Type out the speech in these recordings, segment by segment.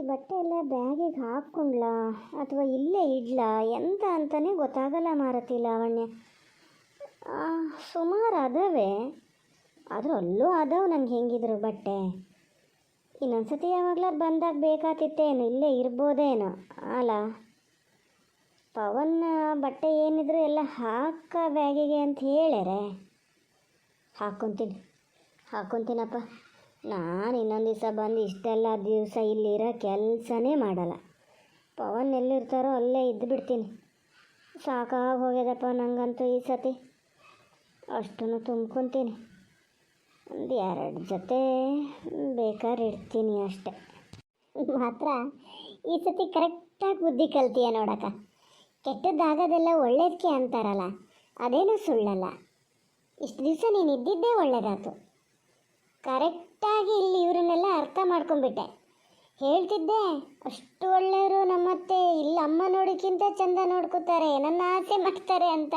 ಈ ಬಟ್ಟೆ ಎಲ್ಲ ಬ್ಯಾಗಿಗೆ ಹಾಕ್ಕೊಂಡ್ಲಾ ಅಥವಾ ಇಲ್ಲೇ ಇಡ್ಲಾ? ಎಂತ ಅಂತಲೇ ಗೊತ್ತಾಗಲ್ಲ ಮಾರತಿ ಲಾವಣ್ಯ. ಸುಮಾರು ಅದಾವೆ. ಆದರೂ ಅಲ್ಲೂ ಅದಾವೆ ನಂಗೆ ಹೆಂಗಿದ್ರು ಬಟ್ಟೆ. ಇನ್ನೊಂದ್ಸತಿ ಯಾವಾಗ್ಲಾರು ಬಂದಾಗ ಬೇಕಾತಿತ್ತೇನು, ಇಲ್ಲೇ ಇರ್ಬೋದೇನೋ ಅಲ್ಲ ಪವನ್ ಬಟ್ಟೆ ಏನಿದ್ರು ಎಲ್ಲ ಹಾಕ ಬ್ಯಾಗಿಗೆ ಅಂತ ಹೇಳ್ಯಾರೆ. ಹಾಕ್ಕೊತೀನಿ ಹಾಕ್ಕೊತೀನಪ್ಪ ನಾನು ಇನ್ನೊಂದು ದಿವಸ ಬಂದು ಇಷ್ಟೆಲ್ಲ ದಿವಸ ಇಲ್ಲಿರೋ ಕೆಲಸನೇ ಮಾಡಲ್ಲ. ಪವನ್ ಎಲ್ಲಿರ್ತಾರೋ ಅಲ್ಲೇ ಇದ್ದು ಬಿಡ್ತೀನಿ. ಸಾಕಾಗಿ ಹೋಗ್ಯದಪ್ಪ ನನಗಂತೂ ಈ ಸತಿ. ಅಷ್ಟೂ ತುಂಬ್ಕೊತೀನಿ. ಒಂದು ಎರಡು ಜೊತೆ ಬೇಕಾದ್ರೆ ಇಡ್ತೀನಿ ಅಷ್ಟೆ. ಮಾತ್ರ ಈ ಸತಿ ಕರೆಕ್ಟಾಗಿ ಬುದ್ಧಿ ಕಲ್ತೀಯ ನೋಡಕ್ಕ. ಕೆಟ್ಟದ್ದಾಗೋದೆಲ್ಲ ಒಳ್ಳೇದಕ್ಕೆ ಅಂತಾರಲ್ಲ, ಅದೇನೂ ಸುಳ್ಳಲ್ಲ. ಇಷ್ಟು ದಿವಸ ನೀನು ಇದ್ದಿದ್ದೇ ಒಳ್ಳೇದಾಯ್ತು ಕರೆಕ್ಟಾಗಿ ಇಲ್ಲಿ ಇವರನ್ನೆಲ್ಲ ಅರ್ಥ ಮಾಡ್ಕೊಂಡ್ಬಿಟ್ಟೆ. ಹೇಳ್ತಿದ್ದೆ, ಅಷ್ಟು ಒಳ್ಳೆಯವರು ನಮ್ಮತ್ತೆ, ಇಲ್ಲಿ ಅಮ್ಮ ನೋಡೋಕ್ಕಿಂತ ಚಂದ ನೋಡ್ಕೋತಾರೆ, ನನ್ನ ಆಸೆ ಮಾಡ್ತಾರೆ ಅಂತ.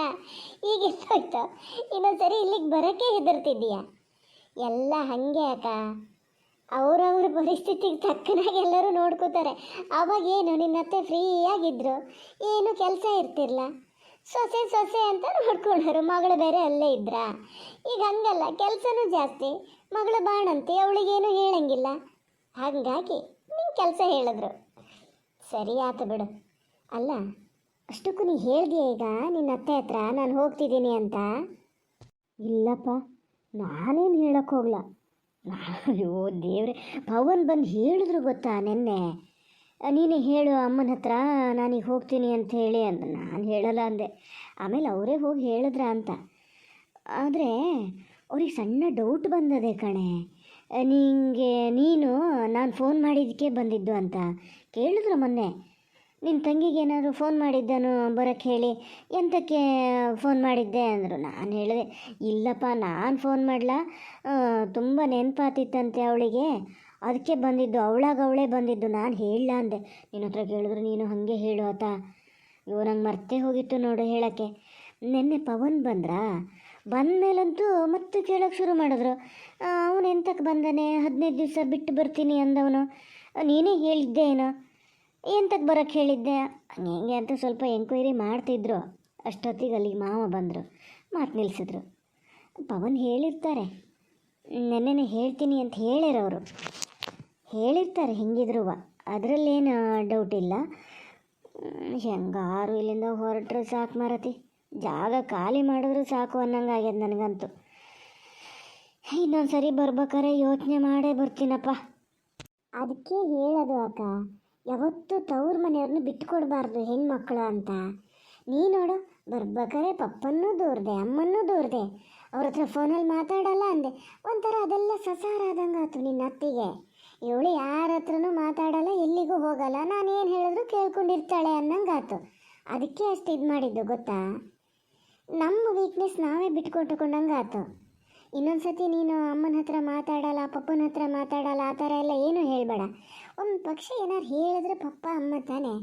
ಈಗ ಎಷ್ಟೋಯ್ತು ಇನ್ನೊಂದ್ಸರಿ ಇಲ್ಲಿಗೆ ಬರೋಕ್ಕೆ ಹೆದರ್ತಿದ್ದೀಯಾ? ಎಲ್ಲ ಹಾಗೆ ಅಕ್ಕ. ಅವರವ್ರ ಪರಿಸ್ಥಿತಿಗೆ ತಕ್ಕನಾಗಿ ಎಲ್ಲರೂ ನೋಡ್ಕೋತಾರೆ. ಅವಾಗೇನು ಏನು ನಿನ್ನ ಅತ್ತೆ ಫ್ರೀಯಾಗಿದ್ರು? ಏನು ಕೆಲಸ ಇರ್ತಿರ್ಲ? ಸೊಸೆ ಸೊಸೆ ಅಂತ ನೋಡ್ಕೊಂಡರು. ಮಗಳು ಬೇರೆ ಅಲ್ಲೇ ಇದ್ರ? ಈಗ ಹಂಗಲ್ಲ, ಕೆಲಸನೂ ಜಾಸ್ತಿ. ಮಗಳು ಬಾಣಂತೆ, ಅವಳಿಗೇನು ಹೇಳಂಗಿಲ್ಲ. ಹಾಗಾಗಿ ನಿಂಗೆ ಕೆಲಸ ಹೇಳಿದ್ರು. ಸರಿ ಆತ ಬಿಡು. ಅಲ್ಲ, ಅಷ್ಟಕ್ಕೂ ನೀ ಹೇಳಿದೆ ಈಗ? ನಿನ್ನ ಅತ್ತೆ ಹತ್ರ ನಾನು ಹೋಗ್ತಿದ್ದೀನಿ ಅಂತ? ಇಲ್ಲಪ್ಪ, ನಾನೇನು ಹೇಳಕ್ಕೆ ಹೋಗ್ಲ. ಅಯ್ಯೋ ದೇವ್ರೆ ಪವನ್ ಬಂದು ಹೇಳಿದ್ರು ಗೊತ್ತಾ ನಿನ್ನೆ? ನೀನೇ ಹೇಳು ಅಮ್ಮನ ಹತ್ರ, ನಾನೀಗ ಹೋಗ್ತೀನಿ ಅಂತ ಹೇಳಿ ಅಂದ. ನಾನು ಹೇಳಲ್ಲ ಅಂದೆ. ಆಮೇಲೆ ಅವರೇ ಹೋಗಿ ಹೇಳಿದ್ರ ಅಂತ. ಆದರೆ, ಅವ್ರಿಗೆ ಸಣ್ಣ ಡೌಟ್ ಬಂದದೆ ಕಣೆ. ನಿಂಗೆ, ನೀನು, ನಾನು ಫೋನ್ ಮಾಡಿದ್ದಕ್ಕೆ ಬಂದಿದ್ದು ಅಂತ. ಕೇಳಿದ್ರು ಮೊನ್ನೆ? ನಿನ್ನ ತಂಗಿಗೆ ಏನಾದರೂ ಫೋನ್ ಮಾಡಿದ್ದನು ಬರೋಕ್ಕೆ ಹೇಳಿ, ಎಂತಕ್ಕೆ ಫೋನ್ ಮಾಡಿದ್ದೆ ಅಂದರು. ನಾನು ಹೇಳಿದೆ, ಇಲ್ಲಪ್ಪ, ನಾನು ಫೋನ್ ಮಾಡಲ? ತುಂಬ ನೆನಪಾತಿತ್ತಂತೆ ಅವಳಿಗೆ. ಅದಕ್ಕೆ ಬಂದಿದ್ದು ಅವಳಾಗ ಅವಳೇ ಬಂದಿದ್ದು. ನಾನು ಹೇಳಲ್ಲ ಅಂದೆ. ನಿನ್ನ ಹತ್ರ ಕೇಳಿದ್ರು ನೀನು ಹಾಗೆ ಹೇಳು ಆತ. ಇವು ನಂಗೆ ಮರ್ತೇ ಹೋಗಿತ್ತು ನೋಡು ಹೇಳೋಕ್ಕೆ. ನಿನ್ನೆ ಪವನ್ ಬಂದ್ರಾ? ಬಂದಮೇಲಂತೂ ಮತ್ತೆ ಕೇಳೋಕ್ಕೆ ಶುರು ಮಾಡಿದ್ರು. ಅವನು ಎಂತಕ್ಕೆ ಬಂದಾನೆ? ಹದಿನೈದು ದಿವಸ ಬಿಟ್ಟು ಬರ್ತೀನಿ ಅಂದವನು. ನೀನೇ ಹೇಳಿದ್ದೆ ಏನು. ಎಂತಕ್ಕೆ ಬರೋಕ್ಕೆ ಹೇಳಿದ್ದೆ? ಹಂಗೆ ಅಂತ ಸ್ವಲ್ಪ ಎಂಕ್ವೈರಿ ಮಾಡ್ತಿದ್ರು. ಅಷ್ಟೊತ್ತಿಗೆ ಅಲ್ಲಿಗೆ ಮಾವ ಬಂದರು. ಮಾತು ನಿಲ್ಲಿಸಿದ್ರು ಪವನ್ ಹೇಳಿರ್ತಾರೆ. ನೆನ್ನೆನೇ ಹೇಳ್ತೀನಿ ಅಂತ ಹೇಳಿರೋರು ಹೇಳಿರ್ತಾರೆ ಹೆಂಗಿದ್ರು ಅದರಲ್ಲೇನು ಡೌಟ್ ಇಲ್ಲ. ಹೆಂಗಾರು ಇಲ್ಲಿಂದ ಹೊರಟ್ರೆ ಸಾಕು ಮಾರತಿ. ಜಾಗ ಖಾಲಿ ಮಾಡಿದ್ರು ಸಾಕು ಅನ್ನಂಗೆ ಆಗ್ಯದ ನನಗಂತೂ. ಇನ್ನೊಂದು ಸರಿ ಬರ್ಬೇಕಾರೆ ಯೋಚನೆ ಮಾಡೇ ಬರ್ತೀನಪ್ಪ. ಅದಕ್ಕೆ ಹೇಳೋದು ಅಕ್ಕ ಯಾವತ್ತೂ ತವ್ರ ಮನೆಯವ್ರನ್ನ ಬಿಟ್ಕೊಡ್ಬಾರ್ದು ಹೆಣ್ಮಕ್ಳು ಅಂತ. ನೀ ನೋಡು, ಬರ್ಬೇಕಾರೆ ಪಪ್ಪನ್ನೂ ದೂರದೆ, ಅಮ್ಮನ್ನೂ ದೂರದೆ. ಅವ್ರ ಹತ್ರ ಫೋನಲ್ಲಿ ಮಾತಾಡಲ್ಲ ಅಂದೆ. ಒಂಥರ ಅದೆಲ್ಲ ಸಸಾರ ಆದಂಗೆ ಆಯ್ತು ನಿನ್ನ ಅತ್ತಿಗೆ ಇವಳು ಯಾರ ಹತ್ರನೂ ಮಾತಾಡಲ್ಲ, ಎಲ್ಲಿಗೂ ಹೋಗಲ್ಲ. ನಾನು ಏನು ಹೇಳಿದ್ರು ಕೇಳ್ಕೊಂಡಿರ್ತಾಳೆ ಅನ್ನಂಗೆ ಆಯ್ತು ಅದಕ್ಕೆ ಅಷ್ಟು ಇದು ಮಾಡಿದ್ದು, ಗೊತ್ತಾ? ನಮ್ಮ ವೀಕ್ನೆಸ್ ನಾವೇ ಬಿಟ್ಕೊಟ್ಟುಕೊಂಡಂಗೆ ಆತು ಇನ್ನೊಂದು ಸತಿ ನೀನು ಅಮ್ಮನ ಹತ್ರ ಮಾತಾಡಲ್ಲ, ಪಪ್ಪನ ಹತ್ರ ಮಾತಾಡಲ್ಲ, ಆ ಥರ ಎಲ್ಲ ಏನೂ ಹೇಳಬೇಡ. ಒಂದು ಪಕ್ಷ ಏನಾರು ಹೇಳಿದ್ರೆ ಪಪ್ಪ, ಅಮ್ಮ ತಾನೇ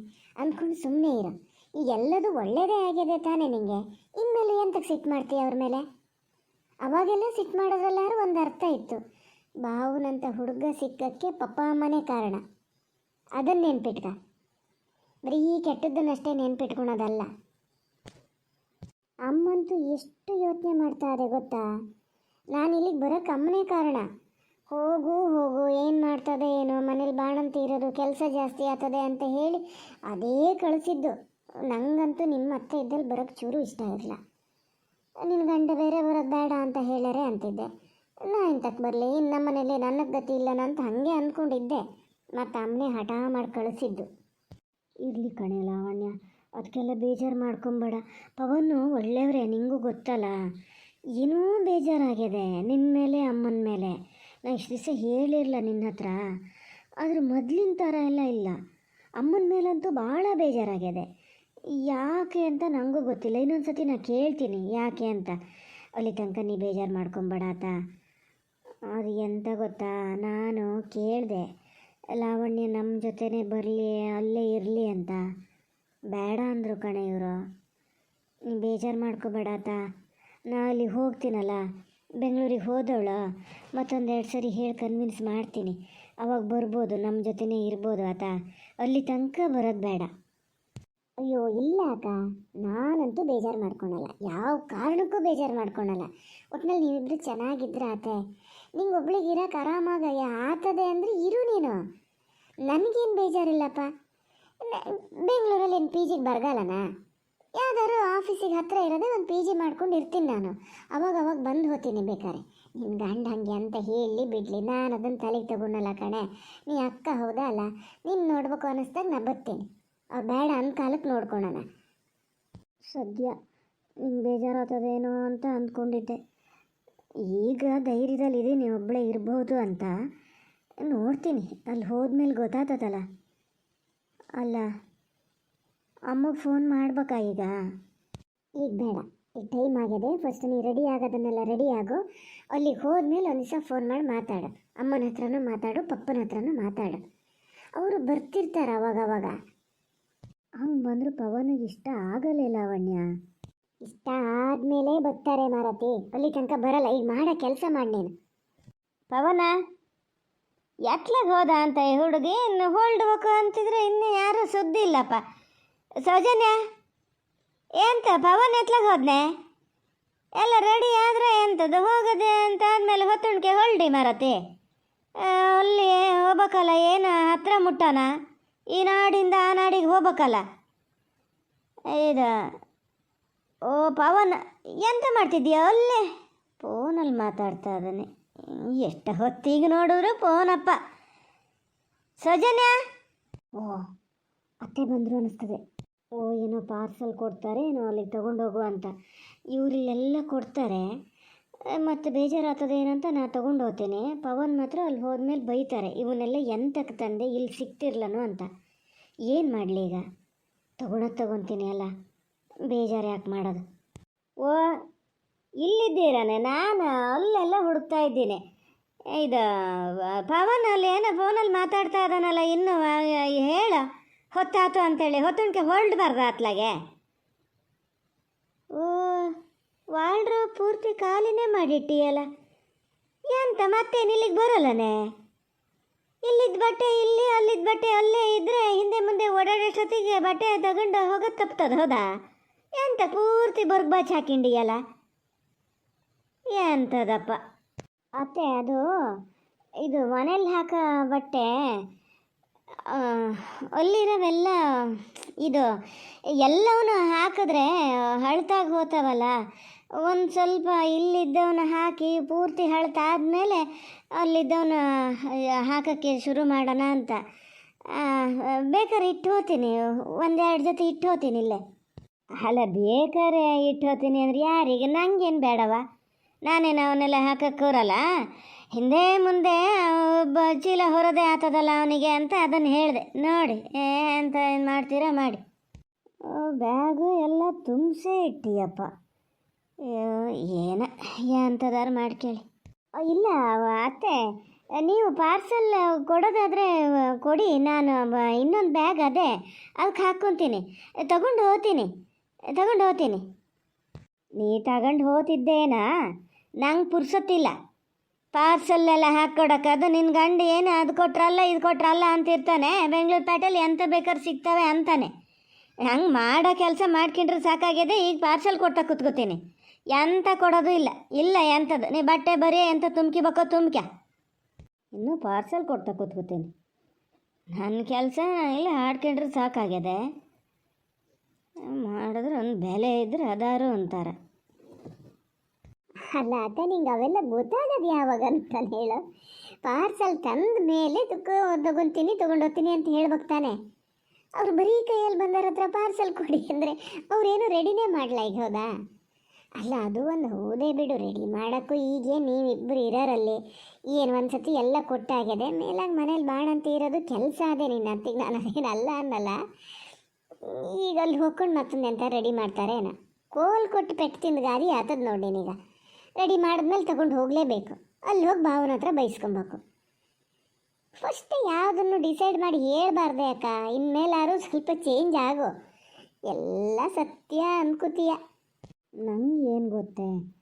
ಅಂದ್ಕೊಂಡು ಸುಮ್ಮನೆ ಇರು. ಈಗ ಎಲ್ಲದೂ ಒಳ್ಳೆಯದೇ ಆಗಿದೆ ತಾನೇ ನಿಂಗೆ? ಇನ್ಮೇಲೆ ಎಂತಕ್ಕೆ ಸಿಟ್ಟು ಮಾಡ್ತೀಯ ಅವ್ರ ಮೇಲೆ? ಅವಾಗೆಲ್ಲ ಸಿಟ್ಟು ಮಾಡೋದಲ್ಲಾರು ಒಂದು ಅರ್ಥ ಇತ್ತು. ಬಾವುನಂತ ಹುಡುಗ ಸಿಕ್ಕಕ್ಕೆ ಪಪ್ಪ ಅಮ್ಮನೇ ಕಾರಣ. ಅದನ್ನು ನೆನ್ಪಿಟ್ಕ. ಬರೀ ಕೆಟ್ಟದ್ದನ್ನಷ್ಟೇ ನೆನ್ಪಿಟ್ಕೊಳೋದಲ್ಲ. ಅಮ್ಮಂತೂ ಎಷ್ಟು ಯೋಚನೆ ಮಾಡ್ತಾ ಇದೆ ಗೊತ್ತಾ? ನಾನು ಇಲ್ಲಿಗೆ ಬರೋಕ್ಕೆ ಅಮ್ಮನೇ ಕಾರಣ. ಹೋಗು ಹೋಗು, ಏನು ಮಾಡ್ತದೆ, ಏನೋ, ಮನೇಲಿ ಬಾಣಂತ ಇರೋದು, ಕೆಲಸ ಜಾಸ್ತಿ ಆಗ್ತದೆ ಅಂತ ಹೇಳಿ ಅದೇ ಕಳಿಸಿದ್ದು. ನನಗಂತೂ ನಿಮ್ಮ ಅತ್ತೆ ಇದ್ದಲ್ಲಿ ಬರೋಕ್ಕೆ ಚೂರು ಇಷ್ಟ ಇರಲಿಲ್ಲ ನಿನ್ನ ಗಂಡ ಬೇರೆ ಬರೋದು ಬೇಡ ಅಂತ ಹೇಳ್ಯಾರೆ ಅಂತಿದ್ದೆ. ನಾ ಎಂತಕ್ ಬರಲಿ? ಇನ್ನು ಮನೇಲಿ ನನಗೆ ಗತಿ ಇಲ್ಲ ಅಂತ ಹಾಗೆ ಅಂದ್ಕೊಂಡಿದ್ದೆ ಮತ್ತು ಅಮ್ಮನೇ ಹಠ ಮಾಡಿ ಕಳಿಸಿದ್ದು. ಇರಲಿ ಕಣೆ ಲಾವಣ್ಯ ಅದಕ್ಕೆಲ್ಲ ಬೇಜಾರು ಮಾಡ್ಕೊಂಬೇಡ. ಪವನು ಒಳ್ಳೆಯವರೇ ನಿಂಗೂ ಗೊತ್ತಲ್ಲ. ಏನೂ ಬೇಜಾರಾಗಿದೆ ನಿನ್ನ ಮೇಲೆ, ಅಮ್ಮನ ಮೇಲೆ. ನಾನು ಇಷ್ಟು ದಿವಸ ಹೇಳಿರಲ್ಲ ನಿನ್ನ ಹತ್ರ. ಆದ್ರೆ ಮೊದಲಿನ ಥರ ಎಲ್ಲ ಇಲ್ಲ. ಅಮ್ಮನ ಮೇಲಂತೂ ಭಾಳ ಬೇಜಾರಾಗಿದೆ ಯಾಕೆ ಅಂತ ನನಗೂ ಗೊತ್ತಿಲ್ಲ. ಇನ್ನೊಂದು ಸತಿ ನಾನು ಕೇಳ್ತೀನಿ ಯಾಕೆ ಅಂತ. ಅಲ್ಲಿ ತನಕ ನೀ ಬೇಜಾರು ಮಾಡ್ಕೊಂಬೇಡ ಆತ. ಅದು ಎಂತ ಗೊತ್ತಾ? ನಾನು ಕೇಳಿದೆ, ಲಾವಣ್ಯ ನಮ್ಮ ಜೊತೆನೇ ಬರಲಿ, ಅಲ್ಲೇ ಇರಲಿ ಅಂತ. ಬೇಡ ಅಂದರು ಕಣೆ ಇವರು. ಬೇಜಾರು ಬೇಜಾರು ಮಾಡ್ಕೋಬೇಡಾತ ನಾ ಅಲ್ಲಿ ಹೋಗ್ತೀನಲ್ಲ, ಬೆಂಗಳೂರಿಗೆ ಹೋದವಳು. ಮತ್ತೊಂದೆರಡು ಸರಿ ಹೇಳಿ ಕನ್ವಿನ್ಸ್ ಮಾಡ್ತೀನಿ. ಅವಾಗ ಬರ್ಬೋದು ನಮ್ಮ ಜೊತೆನೇ ಇರ್ಬೋದು ಆತ. ಅಲ್ಲಿ ತನಕ ಬರೋದು ಬೇಡ. ಅಯ್ಯೋ, ಇಲ್ಲ ಅಕ್ಕ. ನಾನಂತೂ ಬೇಜಾರು ಮಾಡ್ಕೊಳಲ್ಲ ಯಾವ ಕಾರಣಕ್ಕೂ ಬೇಜಾರು ಮಾಡ್ಕೊಳಲ್ಲ ಒಟ್ನಲ್ಲಿ ನೀವಿಬ್ರು ಚೆನ್ನಾಗಿದ್ರೆ ಆತೆ. ನಿಂಗೆ ಒಬ್ಳಿಗೆ ಇರೋಕೆ ಆರಾಮಾಗ ಆತದೆ ಅಂದರೆ ಇರು ನೀನು. ನನಗೇನು ಬೇಜಾರಿಲ್ಲಪ್ಪ. ಬೆಂಗಳೂರಲ್ಲಿ ಏನು ಪಿ ಜಿಗೆ ಬರಗಾಲನ? ಯಾವ್ದಾದ್ರು ಆಫೀಸಿಗೆ ಹತ್ತಿರ ಇರೋದೇ ಒಂದು ಪಿ ಜಿ ಮಾಡ್ಕೊಂಡು ಇರ್ತೀನಿ ನಾನು. ಅವಾಗ ಅವಾಗ ಬಂದು ಹೋಗ್ತೀನಿ ಬೇಕಾರೆ. ನಿನ್ನ ಗಂಡ ಹಂಗೆ ಅಂತ ಹೇಳಿ ಬಿಡಲಿ. ನಾನು ಅದನ್ನು ತಲೆಗೆ ತಗೊಂಡಲ್ಲ ಕಣೆ. ನೀ ಅಕ್ಕ ಹೌದಾ ಅಲ್ಲ? ನೀನು ನೋಡ್ಬೇಕು ಅನ್ನಿಸ್ದಾಗ ನಾ ಬರ್ತೀನಿ ಬೇಡ ಅಂದ ಕಾಲಕ್ಕೆ ನೋಡ್ಕೊಳೋಣ ಸದ್ಯ ನಿಂಗೆ ಬೇಜಾರಾಗ್ತದೇನೋ ಅಂತ ಅಂದ್ಕೊಂಡಿದ್ದೆ. ಈಗ ಧೈರ್ಯದಲ್ಲಿ ಇದೀನಿ ಒಬ್ಬಳೇ ಇರ್ಬೋದು ಅಂತ ನೋಡ್ತೀನಿ. ಅಲ್ಲಿ ಹೋದ್ಮೇಲೆ ಗೊತ್ತಾಗ್ತದಲ್ಲ ಅಲ್ಲ, ಅಮ್ಮಗೆ ಫೋನ್ ಮಾಡ್ಬೇಕಾ ಈಗ? ಈಗ ಬೇಡ. ಈಗ ಟೈಮ್ ಆಗಿದೆ ಫಸ್ಟ್ ನೀ ರೆಡಿ ಆಗೋದನ್ನೆಲ್ಲ ರೆಡಿ ಆಗು. ಅಲ್ಲಿಗೆ ಹೋದ್ಮೇಲೆ ಒಂದು ದಿವಸ ಫೋನ್ ಮಾಡಿ ಮಾತಾಡು. ಅಮ್ಮನ ಹತ್ರನೂ ಮಾತಾಡು, ಪಪ್ಪನ ಹತ್ರನೂ ಮಾತಾಡು. ಅವರು ಬರ್ತಿರ್ತಾರೆ ಅವಾಗ ಅವಾಗ ಹಂಗೆ ಬಂದರೂ ಪವನಿಗೆ ಇಷ್ಟ ಆಗಲ್ಲ ಲಾವಣ್ಯ ಇಷ್ಟ ಆದಮೇಲೆ ಬರ್ತಾರೆ ಮಾರತಿ. ಅಲ್ಲಿ ತನಕ ಬರಲ್ಲ. ಈಗ ಮಾಡೋ ಕೆಲಸ ಮಾಡಿ ನೀನು. ಪವನ ಎತ್ಲಾಗ ಹೋದ ಅಂತ ಈ ಹುಡುಗಿ? ಇನ್ನು ಹೊಲ್ಡ್ಬೇಕು ಅಂತಿದ್ರೆ ಇನ್ನು ಯಾರೂ ಸುದ್ದಿ ಇಲ್ಲಪ್ಪ. ಸೌಜನ್ಯ ಎಂತ ಪವನ್ ಎತ್ಲಾಗ ಹೋದ್ನೆ? ಎಲ್ಲ ರೆಡಿ ಆದರೆ ಎಂಥದ್ದು ಹೋಗದೆ ಅಂತ ಆದಮೇಲೆ ಹೊತ್ತುಣ್ಕೆ ಹೊಲ್ಡಿ ಮಾರತಿ. ಅಲ್ಲಿ ಹೋಗ್ಬೇಕಲ್ಲ ಏನು ಹತ್ರ ಮುಟ್ಟೋಣ ಈ ನಾಡಿಂದ ಆ ನಾಡಿಗೆ ಹೋಗ್ಬೇಕಲ್ಲ? ಇದು, ಓ, ಪವನ್, ಎಂತ ಮಾಡ್ತಿದ್ದೀಯ ಅಲ್ಲೇ? ಫೋನಲ್ಲಿ ಮಾತಾಡ್ತಾ ಇದ್ದಾನೆ. ಎಷ್ಟು ಹೊತ್ತಿಗೆ ನೋಡಿದ್ರು ಫೋನಪ್ಪ. ಸೌಜನ್ಯ? ಓ, ಅತ್ತೆ ಬಂದರು ಅನಿಸ್ತದೆ. ಓ, ಏನೋ ಪಾರ್ಸಲ್ ಕೊಡ್ತಾರೆ, ಏನೋ ಅಲ್ಲಿಗೆ ತೊಗೊಂಡೋಗು ಅಂತ. ಇವರಿಲ್ಲೆಲ್ಲ ಕೊಡ್ತಾರೆ. ಮತ್ತು ಬೇಜಾರಾಗ್ತದೆ ಏನಂತ ನಾ ತೊಗೊಂಡು ಹೋಗ್ತೇನೆ. ಪವನ್ ಮಾತ್ರ ಅಲ್ಲಿ ಹೋದ್ಮೇಲೆ ಬೈತಾರೆ, ಇವನ್ನೆಲ್ಲ ಎಂತಕ್ಕೆ ತಂದೆ, ಇಲ್ಲಿ ಸಿಕ್ತಿರ್ಲನು ಅಂತ. ಏನು ಮಾಡಲಿ ಈಗ? ತೊಗೊಳೋದು ತೊಗೊತೀನಿ ಅಲ್ಲ, ಬೇಜಾರು ಯಾಕೆ ಮಾಡೋದು? ಓ, ಇಲ್ಲಿದ್ದೀರಾನೆ, ನಾನು? ಅಲ್ಲೆಲ್ಲ ಹುಡುಕ್ತಾ ಇದ್ದೀನಿ. ಇದು ಪವನ್ ಅಲ್ಲಿ ಏನೋ ಫೋನಲ್ಲಿ ಮಾತಾಡ್ತಾ ಇದ್ದಾನಲ್ಲ ಇನ್ನೂ ಹೇಳ ಹೊತ್ತಾತು ಅಂತೇಳಿ ಹೊತ್ತುಣ್ಕೆ ಹೊರಡ್ಬಾರ್ದು ಆತ್ಲಾಗೆ ಓ ವಾಲ್ಡ್ರು ಪೂರ್ತಿ ಖಾಲಿನೇ ಮಾಡಿಟ್ಟಿಯಲ್ಲ? ಎಂತ ಮತ್ತೆ ಇಲ್ಲಿಗೆ ಬರಲ್ಲನೆ? ಇಲ್ಲಿದ್ದ ಬಟ್ಟೆ ಇಲ್ಲಿ ಅಲ್ಲಿದ್ದ ಬಟ್ಟೆ ಅಲ್ಲೇ ಇದ್ರೆ ಹಿಂದೆ ಮುಂದೆ ಓಡಾಡೋಷ್ಟೊತ್ತಿಗೆ ಬಟ್ಟೆ ತಗೊಂಡು ಹೋಗೋದು ತಪ್ತದ, ಹೌದಾ? ಎಂತ ಪೂರ್ತಿ ಬರ್ಬಾಚ್ ಹಾಕಿಂಡಿಯಲ್ಲ? ಎಂತದಪ್ಪ? ಅತ್ತೆ, ಅದು, ಇದು ಮನೇಲಿ ಹಾಕೋ ಬಟ್ಟೆ ಅಲ್ಲಿರೋವೆಲ್ಲ ಇದು, ಎಲ್ಲವನ್ನು ಹಾಕಿದ್ರೆ ಹಳ್ತಾಗಿ ಹೋತಾವಲ್ಲ ಒಂದು ಸ್ವಲ್ಪ ಇಲ್ಲಿದ್ದವನ್ನ ಹಾಕಿ ಪೂರ್ತಿ ಹಳ್ತಾದ್ಮೇಲೆ ಅಲ್ಲಿದ್ದವನ್ನ ಹಾಕೋಕ್ಕೆ ಶುರು ಮಾಡೋಣ ಅಂತ. ಬೇಕಾದ್ರೆ ಇಟ್ಟು ಹೋಗ್ತೀನಿ, ಒಂದೆರಡು ಜೊತೆ ಇಟ್ಟು ಹೋಗ್ತೀನಿ ಇಲ್ಲೇ. ಅಲ್ಲ, ಬೇಕಾದ್ರೆ ಇಟ್ಟು ಹೋಗ್ತೀನಿ ಅಂದ್ರೆ ಯಾರಿಗೆ? ನಂಗೇನು ಬೇಡವ? ನಾನೇನು ಅವನ್ನೆಲ್ಲ ಹಾಕಕ್ಕೆ ಕೂರಲ್ಲ ಹಿಂದೆ ಮುಂದೆ ಒಬ್ಬ ಚೀಲ ಹೊರದೆ ಆತದಲ್ಲ ಅವನಿಗೆ ಅಂತ ಅದನ್ನು ಹೇಳಿದೆ. ನೋಡಿ, ಏ ಅಂತ ಏನು ಮಾಡ್ತೀರಾ ಮಾಡಿ. ಬ್ಯಾಗು ಎಲ್ಲ ತುಂಬಿಸೇ ಇಟ್ಟಿಯಪ್ಪ. ಏನ ಎಂಥದಾರು ಮಾಡ್ಕೇಳಿ ಕೇಳಿ. ಇಲ್ಲ ಅತ್ತೆ, ನೀವು ಪಾರ್ಸಲ್ ಕೊಡೋದಾದರೆ ಕೊಡಿ, ನಾನು ಇನ್ನೊಂದು ಬ್ಯಾಗ್ ಅದೇ ಅದಕ್ಕೆ ಹಾಕ್ಕೊತೀನಿ. ತಗೊಂಡು ಹೋಗ್ತೀನಿ ತಗೊಂಡು ಹೋಗ್ತೀನಿ. ನೀ ತಗೊಂಡು ಹೋಗ್ತಿದ್ದೇನಾ? ನಂಗೆ ಪುರ್ಸೊತ್ತಿಲ್ಲ. ಪಾರ್ಸಲ್ಲೆಲ್ಲ ಹಾಕ್ಕೊಡಕ್ಕೆ ಅದು ನಿನ್ನ ಗಂಡ ಏನು ಅದು ಕೊಟ್ರಲ್ಲ ಇದು ಕೊಟ್ರಲ್ಲ ಅಂತಿರ್ತಾನೆ. ಬೆಂಗಳೂರು ಪೇಟೆಲಿ ಎಂತ ಬೇಕಾದ್ರೆ ಸಿಗ್ತವೆ ಅಂತಾನೆ. ಹಂಗೆ ಮಾಡೋ ಕೆಲಸ ಮಾಡ್ಕೊಂಡ್ರೆ ಸಾಕಾಗಿದೆ. ಈಗ ಪಾರ್ಸಲ್ ಕೊಡ್ತಾ ಕೂತ್ಕೋತೀನಿ. ಎಂತ ಕೊಡೋದು ಇಲ್ಲ. ಇಲ್ಲ ಎಂಥದ್ದು ನೀ ಬಟ್ಟೆ ಬರೀ, ಎಂತ ತುಂಬ್ಕಿಬೇಕೋ ತುಂಬ್ಕ. ಇನ್ನೂ ಪಾರ್ಸಲ್ ಕೊಡ್ತಾ ಕೂತ್ಕೋತೀನಿ. ನನ್ನ ಕೆಲಸ ಇಲ್ಲ, ಹಾಡ್ಕೊಂಡ್ರೆ ಸಾಕಾಗಿದೆ. ಮಾಡಿದ್ರೆ ಒಂದು ಬೆಲೆ ಇದ್ರೆ ಅದಾರು ಅಂತಾರೆ. ಅಲ್ಲ, ಅದೇ ನಿಂಗೆ ಅವೆಲ್ಲ ಗೊತ್ತಾಗೋದು ಯಾವಾಗ ಅಂತ ಹೇಳು. ಪಾರ್ಸಲ್ ತಂದ ಮೇಲೆ ತಗೋ ತಗೊಂತೀನಿ, ತಗೊಂಡೋಗ್ತೀನಿ ಅಂತ ಹೇಳ್ಬೇಕು ತಾನೆ. ಅವ್ರು ಬರೀ ಕೈಯಲ್ಲಿ ಬಂದವ್ರ ಹತ್ರ ಪಾರ್ಸಲ್ ಕೊಡಿ ಅಂದರೆ ಅವ್ರೇನು ರೆಡಿನೇ ಮಾಡಲ್ಲ ಈಗ ಹೌದಾ? ಅಲ್ಲ, ಅದು ಒಂದು ಹೌದೇ ಬಿಡು ರೆಡಿ ಮಾಡೋಕ್ಕೂ ಈಗೇ ನೀವಿಬ್ಬರು ಇರೋರಲ್ಲಿ. ಏನು ಒಂದು ಸತಿ ಎಲ್ಲ ಕೊಟ್ಟಾಗಿದೆ ಮೇಲಾಗಿ ಮನೇಲಿ ಬಾಣಂತ ಇರೋದು ಕೆಲಸ ಅದೇ ನಿನ್ನ ಅತ್ತಿಗೆ, ನಾನು ಅಲ್ಲ ಅನ್ನಲ್ಲ. ಈಗ ಅಲ್ಲಿ ಹೋಗ್ಕೊಂಡು ಮತ್ತೊಂದು ಎಂತ ರೆಡಿ ಮಾಡ್ತಾರೆ ಏನೋ ಕೋಲ್ ಕೊಟ್ಟು ಪೆಟ್ಟು ತಿಂದು ಗಾದಿ ಆತದ ನೋಡಿ ನೀನೀಗ. ರೆಡಿ ಮಾಡಿದ್ಮೇಲೆ ತಗೊಂಡು ಹೋಗಲೇಬೇಕು. ಅಲ್ಲಿ ಹೋಗಿ ಭಾವನ ಹತ್ರ ಬೈಸ್ಕೊಬೇಕು. ಫಸ್ಟ್ ಯಾವುದನ್ನು ಡಿಸೈಡ್ ಮಾಡಿ ಹೇಳ್ಬಾರ್ದೆ ಅಕ್ಕ. ಇನ್ಮೇಲಾರು ಸ್ವಲ್ಪ ಚೇಂಜ್ ಆಗು. ಎಲ್ಲ ಸತ್ಯ ಅನ್ಕೋತೀಯ. ನಂಗೆ ಏನು ಗೊತ್ತೇ?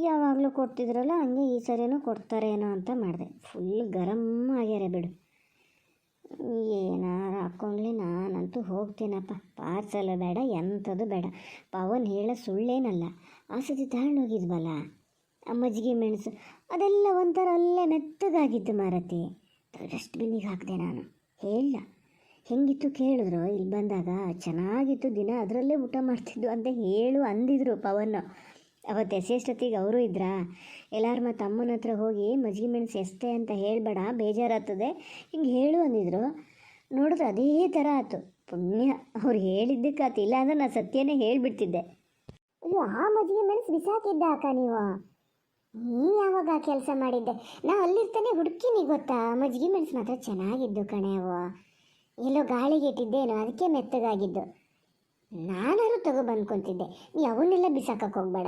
ಯಾವಾಗಲೂ ಕೊಡ್ತಿದ್ರಲ್ಲ, ಹಂಗೆ ಈ ಸರಿನೂ ಕೊಡ್ತಾರೇನೋ ಅಂತ ಮಾಡಿದೆ. ಫುಲ್ ಗರಂ ಆಗ್ಯಾರೆ ಬಿಡು. ಏನಾರು ಹಾಕ್ಕೊಂಡ್ಲಿ ನಾನಂತೂ ಹೋಗ್ತೀನಪ್ಪ. ಪಾರ್ಸಲ್ ಬೇಡ, ಎಂಥದ್ದು ಬೇಡ. ಪವನ್ ಹೇಳೋ ಸುಳ್ಳೇನಲ್ಲ. ಆ ಸತಿ ತಗೊಂಡೋಗಿದ್ವಲ್ಲ? ಆ ಮಜ್ಜಿಗೆ ಮೆಣಸು, ಅದೆಲ್ಲ ಒಂಥರ ಅಲ್ಲೇ ಮೆತ್ತಗಾಗಿದ್ದು ಮಾರತಿ. ಡಸ್ಟ್ಬಿನ್ನಿಗೆ ಹಾಕಿದೆ ನಾನು. ಹೇಳ. ಹೆಂಗಿತ್ತು ಕೇಳಿದ್ರು, ಇಲ್ಲಿ ಬಂದಾಗ ಚೆನ್ನಾಗಿತ್ತು ದಿನ, ಅದರಲ್ಲೇ ಊಟ ಮಾಡ್ತಿದ್ದು ಅಂತ ಹೇಳು ಅಂದಿದ್ರು ಪವನ್. ಅವತ್ತು ಎಸೆಷ್ಟೊತ್ತಿಗೆ ಅವರು ಇದ್ರಾ? ಎಲ್ಲರೂ ಮತ್ತು ಅಮ್ಮನ ಹತ್ರ ಹೋಗಿ ಮಜ್ಜಿಗೆ ಮೆಣಸು ಎಷ್ಟೇ ಅಂತ ಹೇಳಬೇಡ, ಬೇಜಾರಾಗ್ತದೆ. ಹಿಂಗೆ ಹೇಳು ಅಂದಿದ್ರು. ನೋಡಿದ್ರೆ ಅದೇ ಥರ ಆಯ್ತು ಪುಣ್ಯ. ಅವ್ರು ಹೇಳಿದ್ದಕ್ಕಾಯ್ತು ಇಲ್ಲ ಅಂದ್ರೆ ನಾನು ಸತ್ಯನೇ ಹೇಳಿಬಿಡ್ತಿದ್ದೆ. ಅಯ್ಯೋ, ಆ ಮಜ್ಜಿಗೆ ಮೆಣಸು ಬಿಸಾಕಿದ್ದ ಅಕ್ಕ ನೀವು? ನೀನು ಯಾವಾಗ ಕೆಲಸ ಮಾಡಿದ್ದೆ? ನಾ ಅಲ್ಲಿರ್ತಾನೆ ಹುಡುಕಿನಿ ಗೊತ್ತಾ? ಮಜ್ಜಿಗೆ ಮೆಣಸು ಮಾತ್ರ ಚೆನ್ನಾಗಿದ್ದು ಕಣೆ ಅವು ಎಲ್ಲೋ ಗಾಳಿಗೆ ಇಟ್ಟಿದ್ದೇನೋ, ಅದಕ್ಕೆ ಮೆತ್ತಗಾಗಿದ್ದು. ನಾನಾದ್ರೂ ತಗೊ ಬಂದ್ಕೊಂತಿದ್ದೆ. ನೀ ಅವನ್ನೆಲ್ಲ ಬಿಸಾಕಕ್ಕೆ ಹೋಗ್ಬೇಡ.